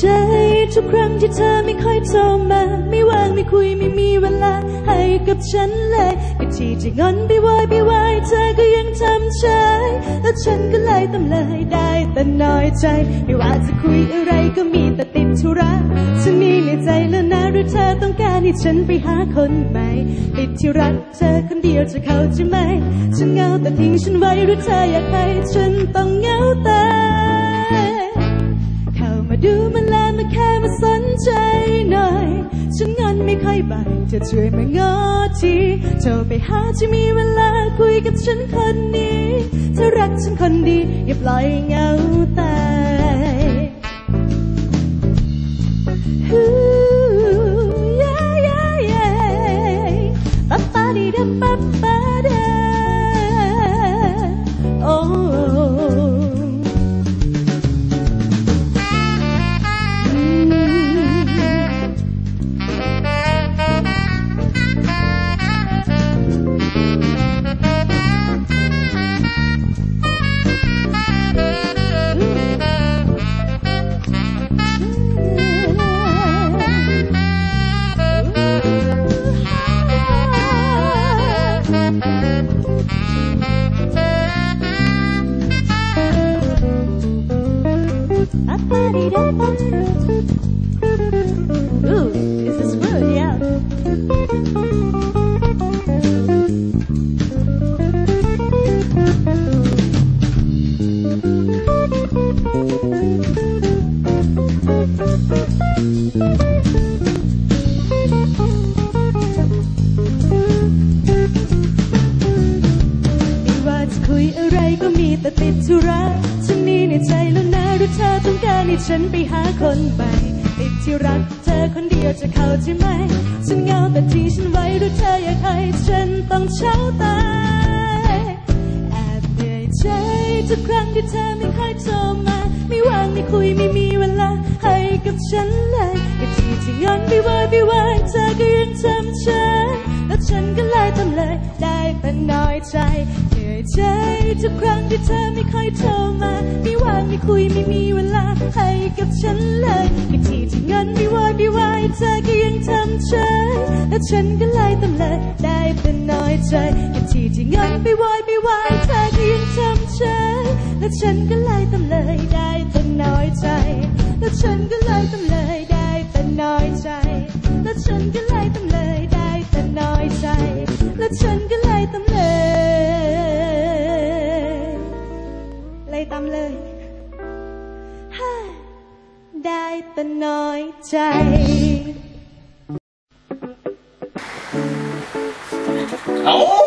ใจทุกครั้งที่เธอไม่ค่อยโทรมา ไม่ว่างไม่คุยไม่มีเวลา ให้กับฉันเลยกะทีจะงอนไปวอยไปวายเธอก็ยังทำใจแล้วฉันก็เลยตำเลยได้ แต่น้อยใจ ไม่ว่าจะคุยอะไรก็มีแต่ติดธุระฉันนี่ในใจแล้วนะหรือเธอต้องการให้ฉันไปหาคนใหม่ ติดที่รักเธอคนเดียวจะเข้าใจไหม ฉันเหงาแต่ทิ้งฉันไว้หรือเธออยากให้ฉันต้องเหงาแต่เข้ามาดูมันแล้วมาแค่มาสนใจหน่อย ฉันงอนไม่ค่อยบ่าย ธอช่วยมาง้อทีโทรไปหาที่มีเวลาคุยกับฉันคนนี้เธอรักฉันคนดี อย่าปล่อยเงาตายฮู้ยายายายปั๊บปาดีดาปั๊บปาดา Ooh, this is good, yeah. ๆไม่ว่าจะคุยอะไรก็มีแต่ติดธุระฉันนี่ในใจแล้ว ให้ฉันไปหาคนใหม่ติดที่รักเธอคนเดียวจะเข้าใจไหม ฉันเหงาแต่ที่ฉันไว้รือเธออยากให้ฉันต้องเช้าตายแอบเหนื่อยใจทุกครั้งที่เธอไม่ค่อยโทรมา ไม่ว่างไม่คุยไม่มีเวลาให้กับฉันเลยแต่ที่ที่งอนไปวายไปวายเธอก็ยังทำฉัน แล้วฉันก็เลยทำเลยได้แต่น้อยใจ อยใจทุกครั้งที่เธอไม่ค่อยโทรมา ไม่ว่างไม่คุยไม่มีเวลาให้กับฉันเลยก็ที่ที่เงอนไม่วายไม่วายเธอก็ยังทำฉันแล้วฉันก็เลยทำเลยได้แต่น้อยใจก็ที่ที่เงอนไปวายไปวายเธอก็ยังทำฉันแล้วฉันก็เลยทำเลยได้แต่น้อยใจ แล้วฉันก็เลยทำเลยได้แต่น้อยใจ แล้วฉันก็เลยทำเลย เลยตำเลยฮ่าได้แต่น้อยใจเอา